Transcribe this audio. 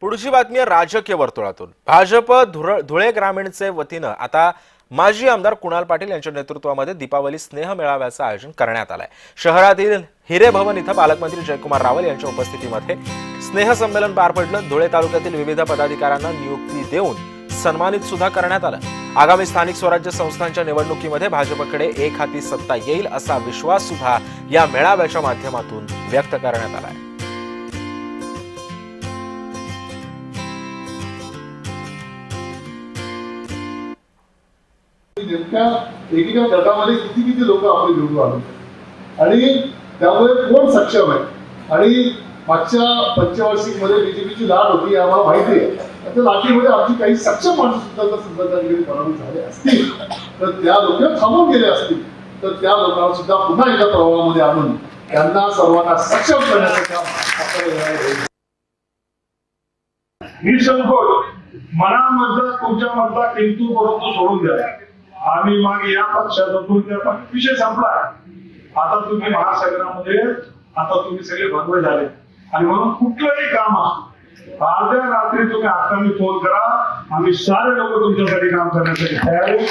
पुढची बातमी राजकीय वर्तुळातून. भाजप धुळे ग्रामीणचे वतीनं आता माजी आमदार कुणाल पाटील यांच्या नेतृत्वामध्ये दीपावली स्नेह मेळाव्याचं आयोजन करण्यात आलंय. शहरातील हिरे भवन इथं पालकमंत्री जयकुमार रावल यांच्या उपस्थितीमध्ये स्नेह संमेलन पार पडलं. धुळे तालुक्यातील विविध पदाधिकाऱ्यांना नियुक्ती देऊन सन्मानित सुद्धा करण्यात आलं. आगामी स्थानिक स्वराज्य संस्थांच्या निवडणुकीमध्ये भाजपकडे एक हाती सत्ता येईल असा विश्वास सुद्धा या मेळाव्याच्या माध्यमातून व्यक्त करण्यात आलाय. नेमक्या एकेका गटामध्ये किती किती लोक आपले निवडून आले? आणि त्यामुळे कोण सक्षम आहे? आणि मागच्या पंचवार्षिकमध्ये बीजेपीची लाट होती आम्हाला माहिती आहे. त्या लाटीमध्ये आमची काही सक्षम माणसं सुद्धा जर संदर्भात पराभूत झाले असतील तर त्या लोक थांबून गेले असतील. तर त्या लोकांना सुद्धा पुन्हा एकदा प्रवाहामध्ये आणून त्यांना सर्वांना सक्षम करण्याचं काम आपल्याला करायला निसंकोच मनामधला तुमच्या मधला किंतू परंतु सोडून द्या. आम्ही मागे या पक्षात होतो त्या पक्ष- विषय संपला. आता तुम्ही महासागरामध्ये आता तुम्ही सगळे भगवे झाले. आणि म्हणून कुठलंही काम अर्ध्या रात्री तुम्ही हाताने फोन करा. आम्ही सारे लोक तुमच्यासाठी काम करण्यासाठी तयार आहोत.